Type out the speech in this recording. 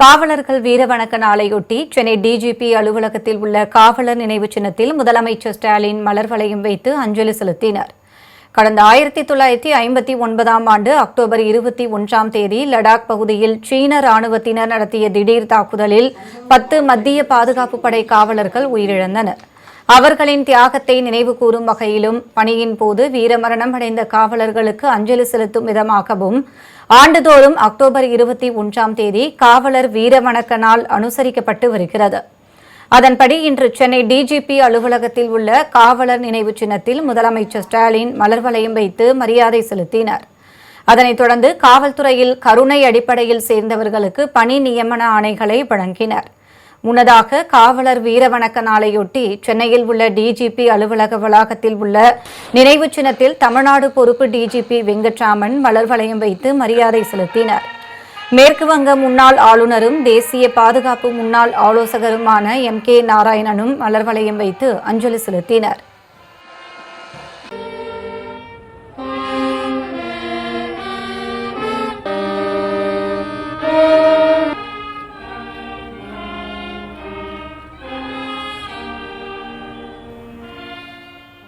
காவலர்கள் வீரவணக்க நாளையொட்டி சென்னை டிஜிபி அலுவலகத்தில் உள்ள காவலர் நினைவு சின்னத்தில் முதலமைச்சர் ஸ்டாலின் மலர் வளையம் வைத்து அஞ்சலி செலுத்தினர். கடந்த ஆயிரத்தி தொள்ளாயிரத்தி ஐம்பத்தி ஒன்பதாம் ஆண்டு அக்டோபர் இருபத்தி ஒன்றாம் தேதி லடாக் பகுதியில் சீன ராணுவத்தினர் நடத்திய திடீர் தாக்குதலில் பத்து மத்திய பாதுகாப்பு படை காவலர்கள் உயிரிழந்தனர். அவர்களின் தியாகத்தை நினைவு கூறும் வகையிலும் பணியின் போது வீரமரணம் அடைந்த காவலர்களுக்கு அஞ்சலி செலுத்தும் விதமாகவும் ஆண்டுதோறும் அக்டோபர் இருபத்தி ஒன்றாம் தேதி காவலர் வீரவணக்க நாள் அனுசரிக்கப்பட்டு வருகிறது. அதன்படி இன்று சென்னை டிஜிபி அலுவலகத்தில் உள்ள காவலர் நினைவு சின்னத்தில் முதலமைச்சர் ஸ்டாலின் மலர் வளையம் வைத்து மரியாதை செலுத்தினார். அதனைத் தொடர்ந்து காவல்துறையில் கருணை அடிப்படையில் சேர்ந்தவர்களுக்கு பணி நியமன ஆணைகளை வழங்கினர். முன்னதாக காவலர் வீரவணக்க நாளையொட்டி சென்னையில் உள்ள டிஜிபி அலுவலக வளாகத்தில் உள்ள நினைவு சின்னத்தில் தமிழ்நாடு பொறுப்பு டிஜிபி வெங்கட்ராமன் மலர் வளையம் வைத்து மரியாதை செலுத்தினர். மேற்கு வங்க முன்னாள் ஆளுநரும் தேசிய பாதுகாப்பு முன்னாள் ஆலோசகருமான எம் கே நாராயணனும் மலர் வளையம் வைத்து அஞ்சலி செலுத்தினர்.